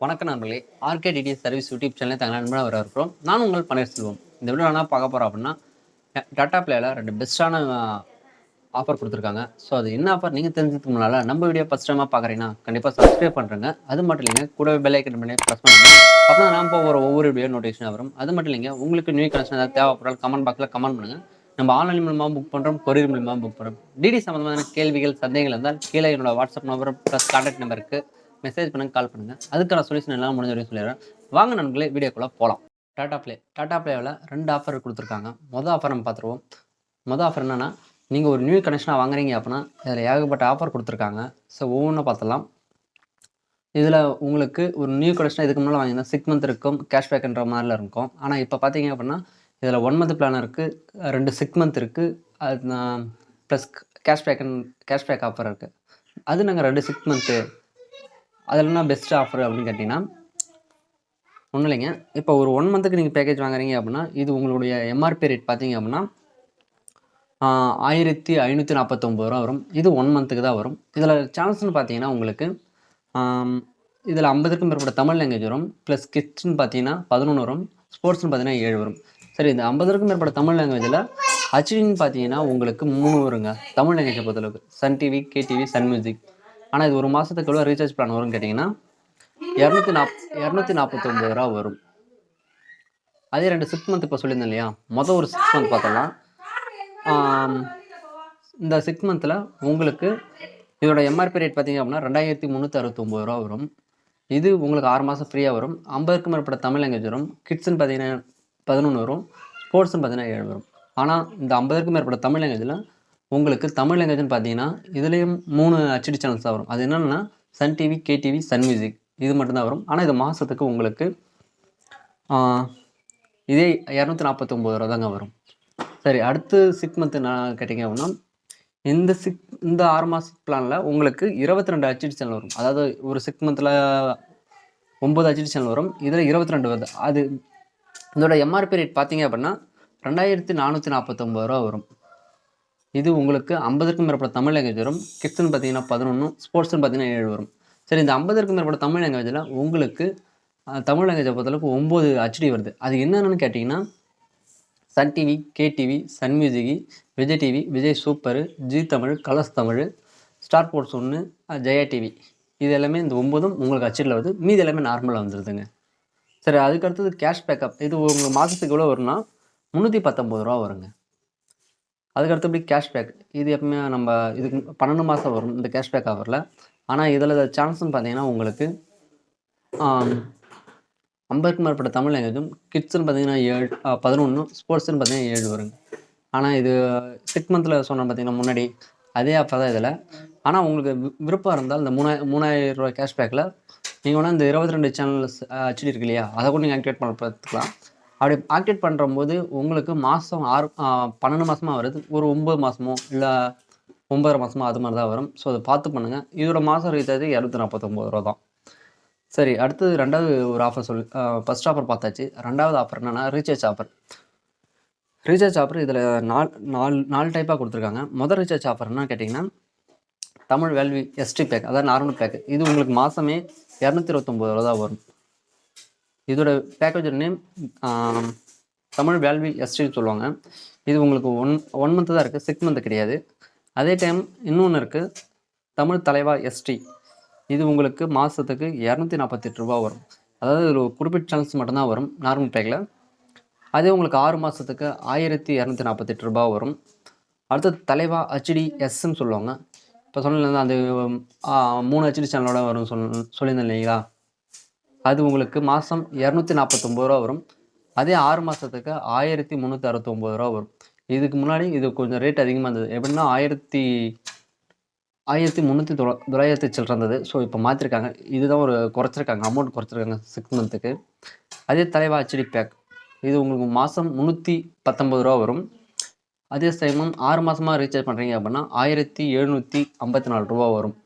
வணக்கம் நண்பர்களே. RK TDS service YouTube சேனலில் தங்கள் நண்பராக வர இருக்கிறோம் நான் உங்கள் பன்னீர்செல்வம் இந்த வீடியோ என்ன பார்க்க போகிறோம் அப்படின்னா டாட்டா பிளேயில் ரெண்டு பெஸ்ட்டான ஆஃபர் கொடுத்துருக்காங்க. ஸோ அது என்ன ஆஃபர் நீங்கள் தெரிஞ்சதுக்கு முன்னால் நம்ம வீடியோ ஃபஸ்ட் டைமாக பார்க்குறீங்கன்னா கண்டிப்பாக சப்ஸ்கிரைப் பண்ணுறேங்க அது மட்டும் இல்லைங்க கூடவே பெல் ஐக்கன் பண்ணி ப்ரெஸ் பண்ணுங்க. அப்போ நான் போகிற ஒவ்வொரு வீடியோ நோட்டிஃபிகேஷன் வரும். அது மட்டும் இல்லைங்க உங்களுக்கு நியூ கனெக்ஷன் ஏதாவது தேவைப்படால் கமெண்ட் பாக்ஸில் கமெண்ட் பண்ணுங்கள் நம்ம ஆன்லைன் மூலமாக புக் பண்ணுறோம் கொரியர் மூலமாக புக் பண்ணுறோம் டிடி சம்மந்தமான கேள்விகள் சந்தேகங்கள் இருந்தால் கீழே என்னோட வாட்ஸ்அப் நம்பர் ப்ளஸ் கான்டாக்ட் நம்பருக்கு மெசேஜ் பண்ணுங்க கால் பண்ணுங்கள் அதுக்கான சொல்யூஷன் எல்லாம் முடிஞ்ச வரைக்கும் சொல்லிடுறேன். வாங்க நண்பர்களே வீடியோக்குள்ளே போகலாம் டாடா ப்ளே டாடா ப்ளேவில் ரெண்டு ஆஃபர் கொடுத்துருக்காங்க. மொதல் ஆஃபர் நம்ம பார்த்துருவோம். மொதல் ஆஃபர் என்னென்னா நீங்கள் ஒரு நியூ கனெக்ஷனாக வாங்குறீங்க அப்படின்னா இதில் ஏகப்பட்ட ஆஃபர் கொடுத்துருக்காங்க. ஸோ ஒவ்வொன்றும் பார்த்துலாம் இதில் உங்களுக்கு ஒரு நியூ கனெக்ஷனாக இதுக்கு முன்னால் வாங்கினா சிக்ஸ் மந்த் இருக்கும் கேஷ்பேக்ன்ற மாதிரில இருக்கும். ஆனால் இப்போ பார்த்தீங்க அப்படின்னா இதில் ஒன் மந்த் பிளான் இருக்குது ரெண்டு சிக்ஸ் மந்த் இருக்குது அது ப்ளஸ் கேஷ்பேக் கேஷ்பேக் ஆஃபர் இருக்குது அது நாங்கள் ரெண்டு சிக்ஸ் மந்த்து அதில் என்ன பெஸ்ட் ஆஃபர் அப்படின்னு கேட்டிங்கன்னா ஒன்றும் இல்லைங்க. இப்போ ஒரு ஒன் மந்த்துக்கு நீங்கள் பேக்கேஜ் வாங்குறீங்க அப்படின்னா இது உங்களுடைய எம்ஆர்பி ரேட் பார்த்தீங்க அப்படின்னா ஆயிரத்தி ஐநூற்றி நாற்பத்தொம்பது ரூபா வரும். இது ஒன் மந்த்துக்கு தான் வரும். இதில் சேனல்ஸ்னு பார்த்தீங்கன்னா உங்களுக்கு இதில் ஐம்பதுக்கும் மேற்பட்ட தமிழ் லாங்குவேஜ் வரும். ப்ளஸ் கிட்ஸ்னு பார்த்தீங்கன்னா பதினொன்று வரும். ஸ்போர்ட்ஸ்னு பார்த்தீங்கன்னா ஏழு வரும். சரி இந்த ஐம்பதுக்கும் மேற்பட்ட தமிழ் லாங்குவேஜில் ஹச்டின்னு பார்த்தீங்கன்னா உங்களுக்கு மூணு வருங்க. தமிழ் லாங்குவேஜை பொறுத்தளவுக்கு. Sun TV KTV Sun music ஆனால் இது ஒரு மாதத்துக்கு எவ்வளோ ரீசார்ஜ் பிளான் வரும்னு கேட்டிங்கன்னா இரநூத்தி நாப் இரநூத்தி நாற்பத்தொம்பது ரூபா வரும். அதே ரெண்டு சிக்ஸ் மந்த் இப்போ சொல்லியிருந்தேன் இல்லையா? மொதல் ஒரு சிக்ஸ் மந்த் பார்த்தோம்னா இந்த சிக்ஸ் மந்தில் உங்களுக்கு இதோட எம்ஆர்பி ரேட் பார்த்தீங்க அப்படின்னா ரெண்டாயிரத்தி முந்நூற்றி அறுபத்தொம்பது ரூபா வரும். இது உங்களுக்கு ஆறு மாதம் ஃப்ரீயாக வரும். ஐம்பதுக்கும் மேற்பட்ட தமிழ் லாங்குவேஜ் வரும். கிட்ஸ்னு பார்த்தீங்கன்னா பதினொன்று வரும். ஸ்போர்ட்ஸ்னு பார்த்தீங்கன்னா ஏழு வரும். ஆனால் இந்த ஐம்பதுக்கும் மேற்பட்ட தமிழ் லாங்குவேஜில் உங்களுக்கு தமிழ் லாங்குவேஜ்னு பார்த்தீங்கன்னா இதுலேயும் மூணு அச்சடி சேனல்ஸ் தான் வரும். அது என்னென்னா Sun TV KTV Sun Music இது மட்டும்தான் வரும். ஆனால் இது மாதத்துக்கு உங்களுக்கு இதே இரநூத்தி நாற்பத்தொம்பது ரூபா தாங்க வரும். சரி அடுத்து சிக்ஸ் மந்த்து நான் கேட்டிங்க அப்படின்னா இந்த சிக் இந்த ஆறு மாத பிளானில் உங்களுக்கு இருபத்தி ரெண்டு அச்சடி சேனல் வரும். அதாவது ஒரு சிக்ஸ் மந்தில் ஒம்பது அச்சடி சேனல் வரும். இதில் இருபத்தி ரெண்டு வருது. அது இதோட எம்ஆர்பி ரேட் பார்த்தீங்க அப்படின்னா ரெண்டாயிரத்தி நானூற்றி நாற்பத்தொம்பது ரூபா வரும். இது உங்களுக்கு ஐம்பதுக்கும் மேற்பட்ட தமிழ் லாங்குவேஜ் வரும். கிட்ஸ்னு பார்த்தீங்கன்னா பதினொன்று ஸ்போர்ட்ஸ்னு பார்த்தீங்கன்னா ஏழு வரும். சரி இந்த ஐம்பதுக்கும் மேற்பட்ட தமிழ் லாங்குவேஜில் உங்களுக்கு தமிழ் லாங்குவேஜை பொறுத்தளவுக்கு ஒம்பது ஹெச்டி வருது. அது என்னென்னு கேட்டிங்கன்னா Sun TV KTV Sun Music Vijay TV Vijay Super Zee Tamil Colors Tamil Star Sports ஒன்று ஜெயா டிவி இது எல்லாமே இந்த ஒம்பதும் உங்களுக்கு அச்சில் வருது. மீதி எல்லாமே நார்மலாக வந்துடுதுங்க சரி அதுக்கு அடுத்தது கேஷ் பேக்கப் இது உங்கள் மாதத்துக்கு எவ்வளோ வரும்னா முந்நூற்றி பத்தொம்பது ரூபா வருங்க. அதுக்கு அடுத்தபடி கேஷ்பேக் இது எப்பவுமே நம்ம இதுக்கு பன்னெண்டு மாதம் வரும் இந்த கேஷ்பேக் ஆஃபரில் ஆனால் இதில் சான்ஸ்னு பார்த்தீங்கன்னா உங்களுக்கு ஐம்பதுக்கும் மேற்பட்ட தமிழ் லாங்குவேஜும் கிட்ஸ்னு பார்த்தீங்கன்னா ஏழு பதினொன்று ஸ்போர்ட்ஸ்னு பார்த்தீங்கன்னா ஏழு வருங்க. ஆனால் இது சிக்ஸ் மந்தில் சொன்னேன் பார்த்தீங்கன்னா முன்னாடி. அதே ஆஃபர் தான் இதில். ஆனால் உங்களுக்கு வி- விருப்பம் இருந்தால் இந்த மூணாய் மூணாயிரம் ரூபாய் கேஷ்பேக்கில் நீங்கள் வேணால் இந்த இருபத்தி ரெண்டு சேனல்ஸ் ஹெச்டி இருக்கு இல்லையா? அதை கூட நீங்கள் ஆக்டிவேட் பண்ண பார்த்துக்கலாம். அப்படி ஆக்டிவேட் பண்ணுறம்போது உங்களுக்கு மாதம் ஆறு பன்னெண்டு மாதமாக வருது. ஒரு ஒம்பது மாதமோ இல்லை ஒம்பதரை மாதமோ அது மாதிரி தான் வரும். ஸோ அதை பார்த்து பண்ணுங்கள் இதோட மாதம் ரீசார்ஜ் இரநூத்தி நாற்பத்தொம்பது ரூபா தான். சரி அடுத்தது ரெண்டாவது ஒரு ஆஃபர் சொல் ஃபஸ்ட் ஆஃபர் பார்த்தாச்சு. ரெண்டாவது ஆஃபர் என்னென்னா ரீசார்ஜ் ஆஃபர் ரீசார்ஜ் ஆஃபர் இதில் நாலு நாலு நாலு டைப்பாக கொடுத்துருக்காங்க. முதல் ரீசார்ஜ் ஆஃபர் என்ன கேட்டிங்கன்னா தமிழ் வேல்வி எஸ்டி பேக் அதாவது நார்மல் பேக் இது உங்களுக்கு மாதமே இரநூத்தி இருபத்தொம்பது ரூபா தான் வரும். இதோட பேக்கேஜ் நேம் தமிழ் வேல்வி எஸ்டின்னு சொல்லுவாங்க. இது உங்களுக்கு ஒன் ஒன் மந்த்து தான் இருக்குது சிக்ஸ் மந்த்து கிடையாது. அதே டைம் இன்னொன்று இருக்குது தமிழ் தலைவா எஸ்டி இது உங்களுக்கு மாதத்துக்கு இரநூத்தி நாற்பத்தெட்டு ரூபா வரும். அதாவது ஒரு குறிப்பிட்ட சேனல்ஸ் மட்டும்தான் வரும். நார்மல் பேக்கில் அதே உங்களுக்கு ஆறு மாதத்துக்கு ஆயிரத்தி இரநூத்தி நாற்பத்தெட்டு ரூபா வரும். அடுத்தது தலைவா ஹச்டி எஸ்ன்னு சொல்லுவாங்க. இப்போ சொன்னேன் அந்த மூணு ஹெச்டி சேனலோட வரும் சொல் சொல்லியிருந்தேன் இல்லைங்களா? அது உங்களுக்கு மாதம் இரநூத்தி நாற்பத்தொம்பது ரூபா வரும். அதே ஆறு மாதத்துக்கு ஆயிரத்தி முந்நூற்றி அறுபத்தொம்பது ரூபா வரும். இதுக்கு முன்னாடி இது கொஞ்சம் ரேட் அதிகமாக இருந்தது. எப்படின்னா ஆயிரத்தி ஆயிரத்தி முந்நூற்றி தொள தொள்ளாயிரத்தி சில்லற இருந்தது. ஸோ இப்போ மாற்றிருக்காங்க இதுதான் ஒரு குறைச்சிருக்காங்க. அமௌண்ட் குறைச்சிருக்காங்க சிக்ஸ் மந்த்துக்கு அதே தலைவா ஹெச்டி பேக் இது உங்களுக்கு மாதம் முந்நூற்றி பத்தொம்பது ரூபா வரும். அதே சமயம் ஆறு மாதமாக ரீசார்ஜ் பண்ணுறீங்க அப்படின்னா ஆயிரத்தி எழுநூற்றி ஐம்பத்தி நாலு ரூபா வரும்.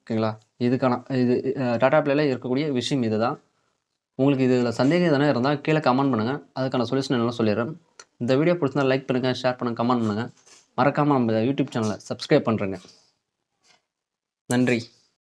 ஓகேங்களா? இதுக்கான இது டாடா பிளேல இருக்கக்கூடிய விஷயம் இதுதான். உங்களுக்கு இதில் சந்தேகம் எதனா இருந்தால் கீழே கமெண்ட் பண்ணுங்கள் அதுக்கான சொல்யூஷன் எல்லாம் சொல்லிடுறேன். இந்த வீடியோ பிடிச்சிருந்தா லைக் பண்ணுங்கள் ஷேர் பண்ணுங்கள் கமெண்ட் பண்ணுங்கள் மறக்காமல் நம்ம யூடியூப் சேனலை சப்ஸ்கிரைப் பண்ணுறேங்க நன்றி.